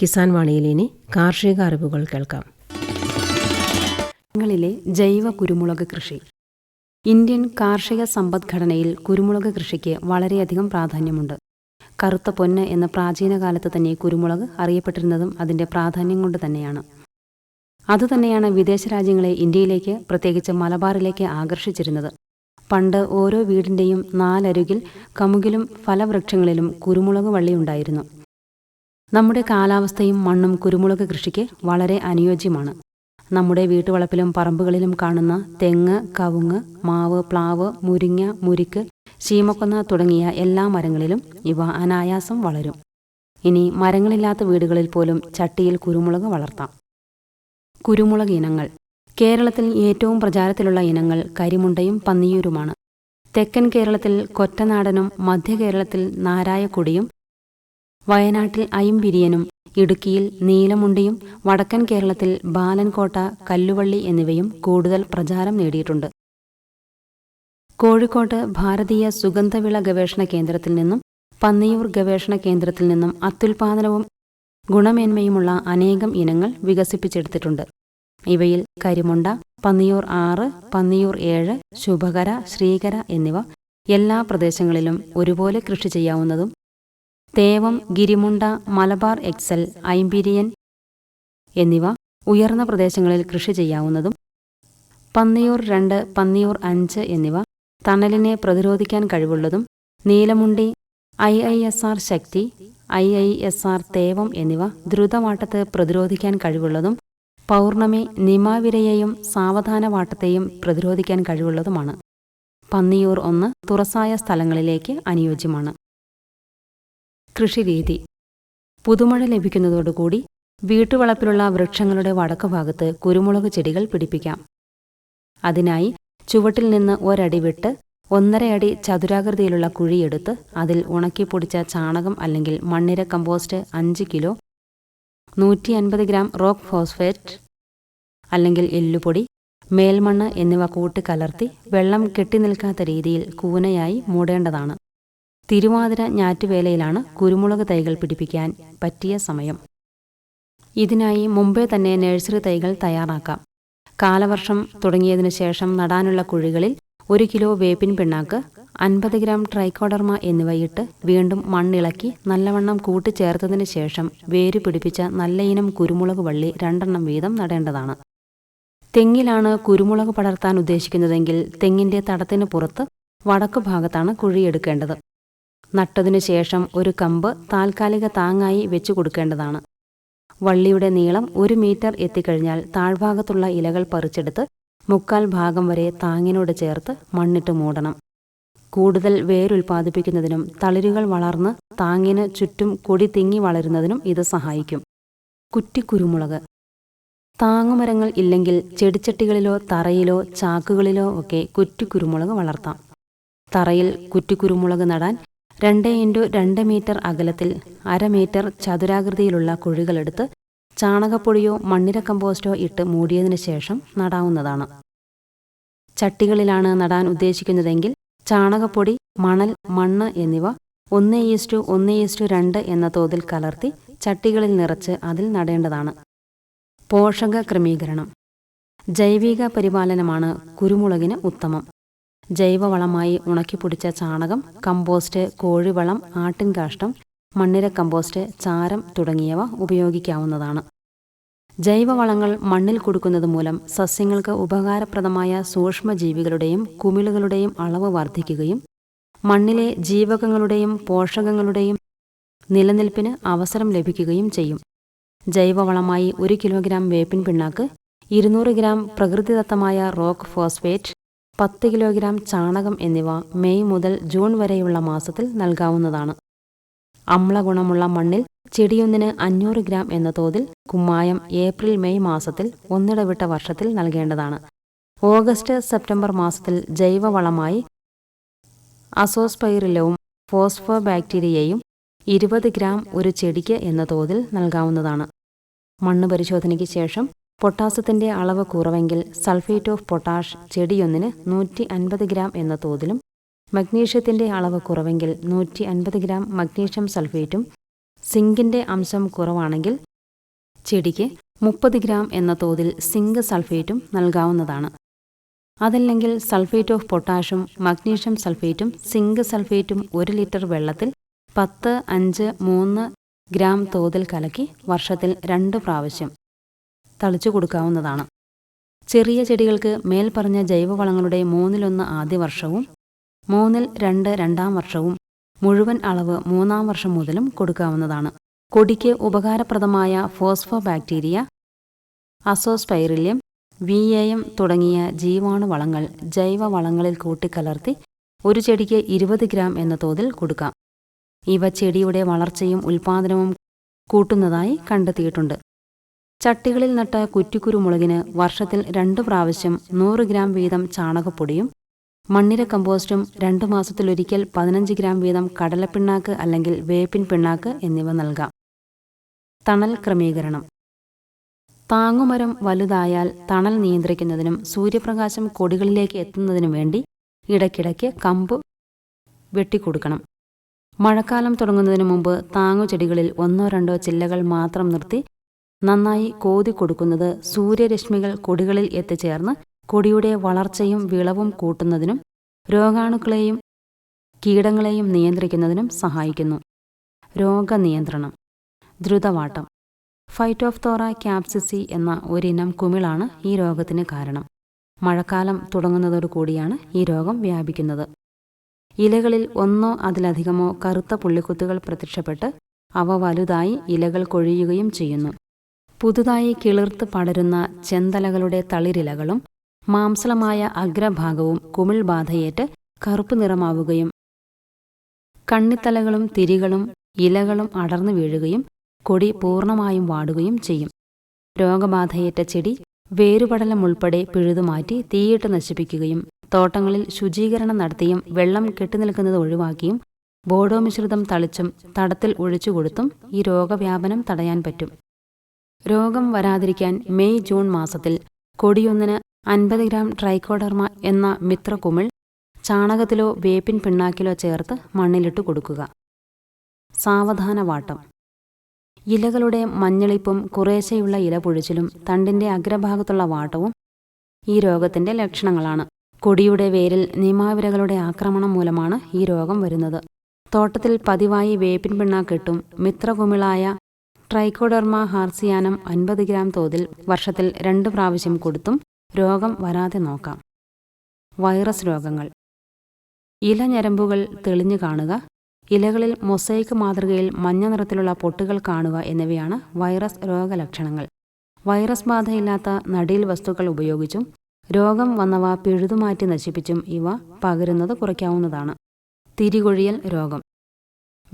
കിസാൻ വാണിയിൽ ഇനി കാർഷിക അറിവുകൾ കേൾക്കാം. ങ്ങളിലെ ജൈവ കുരുമുളക് കൃഷി. ഇന്ത്യൻ കാർഷിക സമ്പദ്ഘടനയിൽ കുരുമുളക് കൃഷിക്ക് വളരെയധികം പ്രാധാന്യമുണ്ട്. കറുത്ത പൊന്ന് എന്ന പ്രാചീന കാലത്ത് തന്നെ കുരുമുളക് അറിയപ്പെട്ടിരുന്നതും അതിന്റെ പ്രാധാന്യം കൊണ്ട് തന്നെയാണ്. അതുതന്നെയാണ് വിദേശ രാജ്യങ്ങളെ ഇന്ത്യയിലേക്ക് പ്രത്യേകിച്ച് മലബാറിലേക്ക് ആകർഷിച്ചിരുന്നത്. പണ്ട് ഓരോ വീടിന്റെയും നാലരുകിൽ കമുകിലും ഫലവൃക്ഷങ്ങളിലും കുരുമുളക് വള്ളിയുണ്ടായിരുന്നു. നമ്മുടെ കാലാവസ്ഥയും മണ്ണും കുരുമുളക് കൃഷിക്ക് വളരെ അനുയോജ്യമാണ്. നമ്മുടെ വീട്ടുവളപ്പിലും പറമ്പുകളിലും കാണുന്ന തെങ്ങ് കവുങ്ങ് മാവ് പ്ലാവ് മുരിങ്ങ മുരിക്ക് ശീമക്കൊന്ന തുടങ്ങിയ എല്ലാ മരങ്ങളിലും ഇവ അനായാസം വളരും. ഇനി മരങ്ങളില്ലാത്ത വീടുകളിൽ പോലും ചട്ടിയിൽ കുരുമുളക് വളർത്താം. കുരുമുളക് ഇനങ്ങൾ. കേരളത്തിൽ ഏറ്റവും പ്രചാരത്തിലുള്ള ഇനങ്ങൾ കരിമുണ്ടയും പന്നിയൂരുമാണ്. തെക്കൻ കേരളത്തിൽ കൊറ്റനാടനും മധ്യ കേരളത്തിൽ നാരായക്കൊടിയും വയനാട്ടിൽ അയിമ്പിരിയനും ഇടുക്കിയിൽ നീലമുണ്ടിയും വടക്കൻ കേരളത്തിൽ ബാലൻകോട്ട കല്ലുവള്ളി എന്നിവയും കൂടുതൽ പ്രചാരം നേടിയിട്ടുണ്ട്. കോഴിക്കോട്ട് ഭാരതീയ സുഗന്ധവിള ഗവേഷണ കേന്ദ്രത്തിൽ നിന്നും പന്നിയൂർ ഗവേഷണ കേന്ദ്രത്തിൽ നിന്നും അത്യുൽപാദനവും ഗുണമേന്മയുമുള്ള അനേകം ഇനങ്ങൾ വികസിപ്പിച്ചെടുത്തിട്ടുണ്ട്. ഇവയിൽ കരിമുണ്ട പന്നിയൂർ ആറ് പന്നിയൂർ ഏഴ് ശുഭകര ശ്രീകര എന്നിവ എല്ലാ പ്രദേശങ്ങളിലും ഒരുപോലെ കൃഷി ചെയ്യാവുന്നതും തേവം ഗിരിമുണ്ട മലബാർ എക്സൽ ഐംപിരിയൻ എന്നിവ ഉയർന്ന പ്രദേശങ്ങളിൽ കൃഷി ചെയ്യാവുന്നതും പന്നിയൂർ രണ്ട് പന്നിയൂർ അഞ്ച് എന്നിവ തണലിനെ പ്രതിരോധിക്കാൻ കഴിവുള്ളതും Neelamundi I I S R Sakthi I I S R Thevam എന്നിവ ദ്രുതവാട്ടത്ത് പ്രതിരോധിക്കാൻ കഴിവുള്ളതും പൗർണമി നിമാവിരയെയും സാവധാനവാട്ടത്തെയും പ്രതിരോധിക്കാൻ കഴിവുള്ളതുമാണ്. പന്നിയൂർ ഒന്ന് തുറസായ സ്ഥലങ്ങളിലേക്ക് അനുയോജ്യമാണ്. കൃഷിരീതി. പുതുമഴ ലഭിക്കുന്നതോടുകൂടി വീട്ടുവളപ്പിലുള്ള വൃക്ഷങ്ങളുടെ വടക്ക് ഭാഗത്ത് കുരുമുളക് ചെടികൾ പിടിപ്പിക്കാം. അതിനായി ചുവട്ടിൽ നിന്ന് ഒരടി വിട്ട് ഒന്നര അടി ചതുരാകൃതിയിലുള്ള കുഴിയെടുത്ത് അതിൽ ഉണക്കിപ്പൊടിച്ച ചാണകം അല്ലെങ്കിൽ മണ്ണിര കമ്പോസ്റ്റ് അഞ്ച് കിലോ നൂറ്റി അൻപത് ഗ്രാം റോക്ക് ഫോസ്ഫേറ്റ് അല്ലെങ്കിൽ എല്ലുപൊടി മേൽമണ്ണ് എന്നിവ കൂട്ടിക്കലർത്തി വെള്ളം കെട്ടിനിൽക്കാത്ത രീതിയിൽ കൂനയായി മൂടേണ്ടതാണ്. തിരുവാതിര ഞാറ്റുവേലയിലാണ് കുരുമുളക് തൈകൾ പിടിപ്പിക്കാൻ പറ്റിയ സമയം. ഇതിനായി മുമ്പേ തന്നെ നഴ്സറി തൈകൾ തയ്യാറാക്കാം. കാലവർഷം തുടങ്ങിയതിനു ശേഷം നടാനുള്ള കുഴികളിൽ ഒരു കിലോ വേപ്പിൻ പിണ്ണാക്ക് അൻപത് ഗ്രാം ട്രൈക്കോഡർമ എന്നിവയിട്ട് വീണ്ടും മണ്ണിളക്കി നല്ലവണ്ണം കൂട്ടിച്ചേർത്തതിനു ശേഷം വേര് പിടിപ്പിച്ച നല്ലയിനം കുരുമുളക് വള്ളി രണ്ടെണ്ണം വീതം നടേണ്ടതാണ്. തെങ്ങിലാണ് കുരുമുളക് പടർത്താൻ ഉദ്ദേശിക്കുന്നതെങ്കിൽ തെങ്ങിന്റെ തടത്തിന് പുറത്ത് വടക്കു ഭാഗത്താണ് കുഴിയെടുക്കേണ്ടത്. നട്ടതിനു ശേഷം ഒരു കമ്പ് താൽക്കാലിക താങ്ങായി വെച്ചു കൊടുക്കേണ്ടതാണ്. വള്ളിയുടെ നീളം ഒരു മീറ്റർ എത്തിക്കഴിഞ്ഞാൽ താഴ്ഭാഗത്തുള്ള ഇലകൾ പറിച്ചെടുത്ത് മുക്കാൽ ഭാഗം വരെ താങ്ങിനോട് ചേർത്ത് മണ്ണിട്ട് മൂടണം. കൂടുതൽ വേരുൽപാദിപ്പിക്കുന്നതിനും തളിരുകൾ വളർന്ന് താങ്ങിന് ചുറ്റും കൊടി തിങ്ങി വളരുന്നതിനും ഇത് സഹായിക്കും. കുറ്റിക്കുരുമുളക്. താങ്ങുമരങ്ങൾ ഇല്ലെങ്കിൽ ചെടിച്ചട്ടികളിലോ തറയിലോ ചാക്കുകളിലോ ഒക്കെ കുറ്റിക്കുരുമുളക് വളർത്താം. തറയിൽ കുറ്റിക്കുരുമുളക് നടാൻ രണ്ട് ഇന്റു രണ്ട് മീറ്റർ അകലത്തിൽ അര മീറ്റർ ചതുരാകൃതിയിലുള്ള കുഴികളെടുത്ത് ചാണകപ്പൊടിയോ മണ്ണിര കമ്പോസ്റ്റോ ഇട്ട് മൂടിയതിന് ശേഷം നടാവുന്നതാണ്. ചട്ടികളിലാണ് നടാൻ ഉദ്ദേശിക്കുന്നതെങ്കിൽ ചാണകപ്പൊടി മണൽ മണ്ണ് എന്നിവ ഒന്ന് ഈസ്റ്റു ഒന്ന് ഈസ്റ്റു രണ്ട് എന്ന തോതിൽ കലർത്തി ചട്ടികളിൽ നിറച്ച് അതിൽ നടേണ്ടതാണ്. പോഷക ക്രമീകരണം. ജൈവിക പരിപാലനമാണ് കുരുമുളകിന് ഉത്തമം. ജൈവവളമായി ഉണക്കിപ്പൊടിച്ച ചാണകം കമ്പോസ്റ്റ് കോഴിവളം ആട്ടിൻകാഷ്ടം മണ്ണിര കമ്പോസ്റ്റ് ചാരം തുടങ്ങിയവ ഉപയോഗിക്കാവുന്നതാണ്. ജൈവവളങ്ങൾ മണ്ണിൽ കൊടുക്കുന്നത് മൂലം സസ്യങ്ങൾക്ക് ഉപകാരപ്രദമായ സൂക്ഷ്മജീവികളുടെയും കുമിളുകളുടെയും അളവ് വർദ്ധിക്കുകയും മണ്ണിലെ ജീവകങ്ങളുടെയും പോഷകങ്ങളുടെയും നിലനിൽപ്പിന് അവസരം ലഭിക്കുകയും ചെയ്യും. ജൈവവളമായി ഒരു കിലോഗ്രാം വേപ്പിൻ പിണ്ണാക്ക് ഇരുന്നൂറ് ഗ്രാം പ്രകൃതിദത്തമായ റോക്ക് ഫോസ്ഫേറ്റ് പത്ത് കിലോഗ്രാം ചാണകം എന്നിവ മെയ് മുതൽ ജൂൺ വരെയുള്ള മാസത്തിൽ നൽകാവുന്നതാണ്. അമ്ലഗുണമുള്ള മണ്ണിൽ ചെടിയൊന്നിന് അഞ്ഞൂറ് ഗ്രാം എന്ന തോതിൽ കുമ്മായം ഏപ്രിൽ മെയ് മാസത്തിൽ ഒന്നിടവിട്ട വർഷത്തിൽ നൽകേണ്ടതാണ്. ഓഗസ്റ്റ് സെപ്റ്റംബർ മാസത്തിൽ ജൈവവളമായി അസോസ്പൈറിലവും ഫോസ്ഫോ ബാക്ടീരിയയും ഇരുപത് ഗ്രാം ഒരു ചെടിക്ക് എന്ന തോതിൽ നൽകാവുന്നതാണ്. മണ്ണ് പരിശോധനയ്ക്ക് ശേഷം പൊട്ടാസ്യത്തിന്റെ അളവ് കുറവെങ്കിൽ സൾഫേറ്റ് ഓഫ് പൊട്ടാഷ് ചെടിയൊന്നിന് നൂറ്റി അൻപത് ഗ്രാം എന്ന തോതിലും മഗ്നീഷ്യത്തിന്റെ അളവ് കുറവെങ്കിൽ നൂറ്റി അൻപത് ഗ്രാം മഗ്നീഷ്യം സൾഫേറ്റും സിങ്കിന്റെ അംശം കുറവാണെങ്കിൽ ചെടിക്ക് മുപ്പത് ഗ്രാം എന്ന തോതിൽ സിങ്ക് സൾഫേറ്റും നൽകാവുന്നതാണ്. അതല്ലെങ്കിൽ സൾഫേറ്റ് ഓഫ് പൊട്ടാഷും മഗ്നീഷ്യം സൾഫേറ്റും സിങ്ക് സൾഫേറ്റും ഒരു ലിറ്റർ വെള്ളത്തിൽ പത്ത് അഞ്ച് മൂന്ന് ഗ്രാം തോതിൽ കലക്കി വർഷത്തിൽ രണ്ട് പ്രാവശ്യം തളിച്ചു കൊടുക്കാവുന്നതാണ്. ചെറിയ ചെടികൾക്ക് മേൽപ്പറഞ്ഞ ജൈവവളങ്ങളുടെ മൂന്നിലൊന്ന് ആദ്യ വർഷവും മൂന്നിൽ രണ്ട് രണ്ടാം വർഷവും മുഴുവൻ അളവ് മൂന്നാം വർഷം മുതലും കൊടുക്കാവുന്നതാണ്. കൊടിക്ക് ഉപകാരപ്രദമായ phospho bacteria azospirillum V A M തുടങ്ങിയ ജീവാണുവളങ്ങൾ ജൈവവളങ്ങളിൽ കൂട്ടിക്കലർത്തി ഒരു ചെടിക്ക് ഇരുപത് ഗ്രാം എന്ന തോതിൽ കൊടുക്കാം. ഇവ ചെടിയുടെ വളർച്ചയും ഉൽപാദനവും കൂട്ടുന്നതായി കണ്ടെത്തിയിട്ടുണ്ട്. ചട്ടികളിൽ നട്ട കുറ്റിക്കുരുമുളകിന് വർഷത്തിൽ രണ്ടു പ്രാവശ്യം നൂറ് ഗ്രാം വീതം ചാണകപ്പൊടിയും മണ്ണിര കമ്പോസ്റ്റും രണ്ടു മാസത്തിലൊരിക്കൽ പതിനഞ്ച് ഗ്രാം വീതം കടലപ്പിണ്ണാക്ക് അല്ലെങ്കിൽ വേപ്പിൻ പിണ്ണാക്ക് എന്നിവ നൽകാം. തണൽ ക്രമീകരണം. താങ്ങുമരം വലുതായാൽ തണൽ നിയന്ത്രിക്കുന്നതിനും സൂര്യപ്രകാശം കൊടികളിലേക്ക് എത്തുന്നതിനും വേണ്ടി ഇടയ്ക്കിടയ്ക്ക് കമ്പ് വെട്ടിക്കൊടുക്കണം. മഴക്കാലം തുടങ്ങുന്നതിന് മുമ്പ് താങ്ങുചെടികളിൽ ഒന്നോ രണ്ടോ ചില്ലകൾ മാത്രം നിർത്തി നന്നായി കോതി കൊടുക്കുന്നത് സൂര്യരശ്മികൾ കൊടികളിൽ എത്തിച്ചേർന്ന് കൊടിയുടെ വളർച്ചയും വിളവും കൂട്ടുന്നതിനും രോഗാണുക്കളെയും കീടങ്ങളെയും നിയന്ത്രിക്കുന്നതിനും സഹായിക്കുന്നു. രോഗനിയന്ത്രണം. ദ്രുതവാട്ടം. ഫൈറ്റോഫ്തോറ ക്യാപ്സിസി എന്ന ഒരിനം കുമിളാണ് ഈ രോഗത്തിന് കാരണം. മഴക്കാലം തുടങ്ങുന്നതോടുകൂടിയാണ് ഈ രോഗം വ്യാപിക്കുന്നത്. ഇലകളിൽ ഒന്നോ അതിലധികമോ കറുത്ത പുള്ളിക്കുത്തുകൾ പ്രത്യക്ഷപ്പെട്ട് അവ വലുതായി ഇലകൾ കൊഴിയുകയും ചെയ്യുന്നു. പുതുതായി കിളിർത്ത് പടരുന്ന ചെന്തലകളുടെ തളിരിലകളും മാംസളമായ അഗ്രഭാഗവും കുമിൾ ബാധയേറ്റ് കറുപ്പ് നിറമാവുകയും കണ്ണിത്തലകളും തിരികളും ഇലകളും അടർന്നു വീഴുകയും കൊടി പൂർണമായും വാടുകയും ചെയ്യും. രോഗബാധയേറ്റ ചെടി വേരുപടലം ഉൾപ്പെടെ പിഴുതുമാറ്റി തീയിട്ട് നശിപ്പിക്കുകയും തോട്ടങ്ങളിൽ ശുചീകരണം നടത്തിയും വെള്ളം കെട്ടിനിൽക്കുന്നത് ഒഴിവാക്കിയും ബോഡോ മിശ്രിതം തളിച്ചും തടത്തിൽ ഒഴിച്ചുകൊടുത്തും ഈ രോഗവ്യാപനം തടയാൻ പറ്റും. രോഗം വരാതിരിക്കാൻ മെയ് ജൂൺ മാസത്തിൽ കൊടിയൊന്നിന് അൻപത് ഗ്രാം ട്രൈക്കോഡർമ എന്ന മിത്രകുമിൾ ചാണകത്തിലോ വേപ്പിൻ പിണ്ണാക്കിലോ ചേർത്ത് മണ്ണിലിട്ട് കൊടുക്കുക. സാവധാന വാട്ടം. ഇലകളുടെ മഞ്ഞളിപ്പും കുറേശ്ശെയുള്ള ഇലപൊഴിച്ചിലും തണ്ടിന്റെ അഗ്രഭാഗത്തുള്ള വാട്ടവും ഈ രോഗത്തിന്റെ ലക്ഷണങ്ങളാണ്. കൊടിയുടെ വേരിൽ നിമാവിരകളുടെ ആക്രമണം മൂലമാണ് ഈ രോഗം വരുന്നത്. തോട്ടത്തിൽ പതിവായി വേപ്പിൻ പിണ്ണാക്കിട്ടും മിത്രകുമിളായ ട്രൈക്കോഡർമ ഹാർസിയാനം അൻപത് ഗ്രാം തോതിൽ വർഷത്തിൽ രണ്ട് പ്രാവശ്യം കൊടുത്തും രോഗം വരാതെ നോക്കാം. വൈറസ് രോഗങ്ങൾ. ഇലഞരമ്പുകൾ തെളിഞ്ഞു കാണുക ഇലകളിൽ മൊസൈക്ക് മാതൃകയിൽ മഞ്ഞ നിറത്തിലുള്ള പൊട്ടുകൾ കാണുക എന്നിവയാണ് വൈറസ് രോഗലക്ഷണങ്ങൾ. വൈറസ് ബാധയില്ലാത്ത നടീൽ വസ്തുക്കൾ ഉപയോഗിച്ചും രോഗം വന്നവ പിഴുതുമാറ്റി നശിപ്പിച്ചും ഇവ പകരുന്നത് കുറയ്ക്കാവുന്നതാണ്. തിരികൊഴിയൽ രോഗം.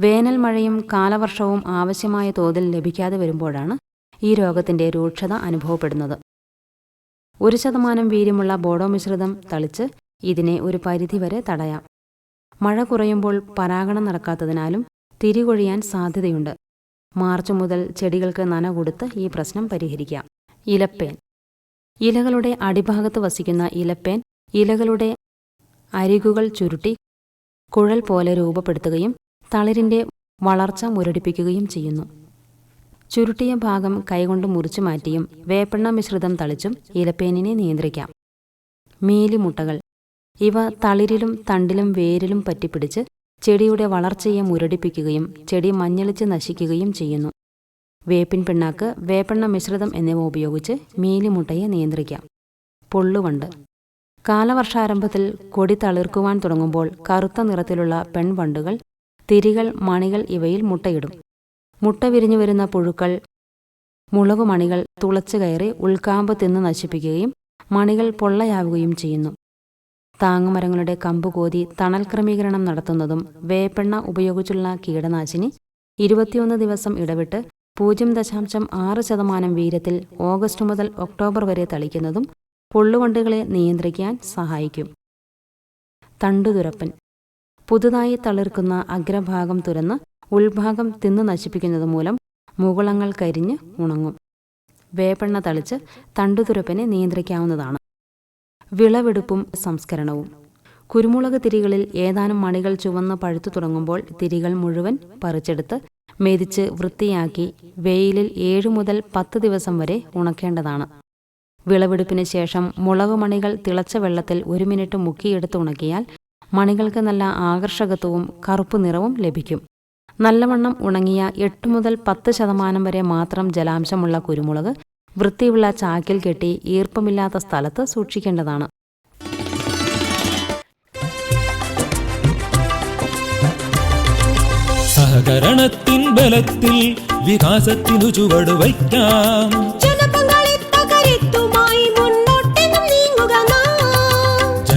വേനൽ മഴയും കാലവർഷവും ആവശ്യമായ തോതിൽ ലഭിക്കാതെ വരുമ്പോഴാണ് ഈ രോഗത്തിന്റെ രൂക്ഷത അനുഭവപ്പെടുന്നത്. ഒരു ശതമാനം വീര്യമുള്ള ബോഡോ മിശ്രിതം തളിച്ച് ഇതിനെ ഒരു പരിധിവരെ തടയാം. മഴ കുറയുമ്പോൾ പരാഗണം നടക്കാത്തതിനാലും തിരികൊഴിയാൻ സാധ്യതയുണ്ട്. മാർച്ച് മുതൽ ചെടികൾക്ക് നന കൊടുത്ത് ഈ പ്രശ്നം പരിഹരിക്കാം. ഇലപ്പേൻ. ഇലകളുടെ അടിഭാഗത്ത് വസിക്കുന്ന ഇലപ്പേൻ ഇലകളുടെ അരികുകൾ ചുരുട്ടി കുഴൽ പോലെ രൂപപ്പെടുത്തുകയും തളിരിന്റെ വളർച്ച മുരടിപ്പിക്കുകയും ചെയ്യുന്നു. ചുരുട്ടിയ ഭാഗം കൈകൊണ്ട് മുറിച്ചു മാറ്റിയും വേപ്പെണ്ണ മിശ്രിതം തളിച്ചും ഇലപ്പേനിനെ നിയന്ത്രിക്കാം. മീലിമുട്ടകൾ. ഇവ തളിരിലും തണ്ടിലും വേരിലും പറ്റിപ്പിടിച്ച് ചെടിയുടെ വളർച്ചയെ മുരടിപ്പിക്കുകയും ചെടി മഞ്ഞളിച്ച് നശിക്കുകയും ചെയ്യുന്നു. വേപ്പിൻ പിണ്ണാക്ക് വേപ്പെണ്ണ മിശ്രിതം എന്നിവ ഉപയോഗിച്ച് മീലിമുട്ടയെ നിയന്ത്രിക്കാം. പൊള്ളുവണ്ട്. കാലവർഷാരംഭത്തിൽ കൊടി തളിർക്കുവാൻ തുടങ്ങുമ്പോൾ കറുത്ത നിറത്തിലുള്ള പെൺവണ്ടുകൾ തിരികൾ മണികൾ ഇവയിൽ മുട്ടയിടും. മുട്ട വിരിഞ്ഞു വരുന്ന പുഴുക്കൾ മുളകുമണികൾ തുളച്ചു കയറി ഉൾക്കാമ്പ് തിന്ന് നശിപ്പിക്കുകയും മണികൾ പൊള്ളയാവുകയും ചെയ്യുന്നു. താങ്ങുമരങ്ങളുടെ കമ്പ് കോതി തണൽ ക്രമീകരണം നടത്തുന്നതും വേപ്പെണ്ണ ഉപയോഗിച്ചുള്ള കീടനാശിനി ഇരുപത്തിയൊന്ന് ദിവസം ഇടവിട്ട് പൂജ്യം ദശാംശം ആറ് ശതമാനം വീര്യത്തിൽ ഓഗസ്റ്റ് മുതൽ ഒക്ടോബർ വരെ തളിക്കുന്നതും പൊള്ളുവണ്ടുകളെ നിയന്ത്രിക്കാൻ സഹായിക്കും. തണ്ടുതുരപ്പൻ പുതുതായി തളിർക്കുന്ന അഗ്രഭാഗം തുരന്ന് ഉൾഭാഗം തിന്നു നശിപ്പിക്കുന്നത് മൂലം മുകുളങ്ങൾ കരിഞ്ഞ് ഉണങ്ങും. വേപ്പെണ്ണ തളിച്ച് തണ്ടുതുരപ്പിനെ നിയന്ത്രിക്കാവുന്നതാണ്. വിളവെടുപ്പും സംസ്കരണവും. കുരുമുളക് തിരികളിൽ ഏതാനും മണികൾ ചുവന്ന് പഴുത്തു തുടങ്ങുമ്പോൾ തിരികൾ മുഴുവൻ പറിച്ചെടുത്ത് മെതിച്ച് വൃത്തിയാക്കി വെയിലിൽ ഏഴു മുതൽ പത്ത് ദിവസം വരെ ഉണക്കേണ്ടതാണ്. വിളവെടുപ്പിന് ശേഷം മുളക് മണികൾ തിളച്ച വെള്ളത്തിൽ ഒരു മിനിറ്റ് മുക്കിയെടുത്ത് ഉണക്കിയാൽ മണികൾക്ക് നല്ല ആകർഷകത്വവും കറുപ്പ് നിറവും ലഭിക്കും. നല്ലവണ്ണം ഉണങ്ങിയ എട്ട് മുതൽ പത്ത് ശതമാനം വരെ മാത്രം ജലാംശമുള്ള കുരുമുളക് വൃത്തിയുള്ള ചാക്കിൽ കെട്ടി ഈർപ്പമില്ലാത്ത സ്ഥലത്ത് സൂക്ഷിക്കേണ്ടതാണ്. സഹകരണത്തിൻ ബലത്തിൽ വികാസത്തിനു ചുവട്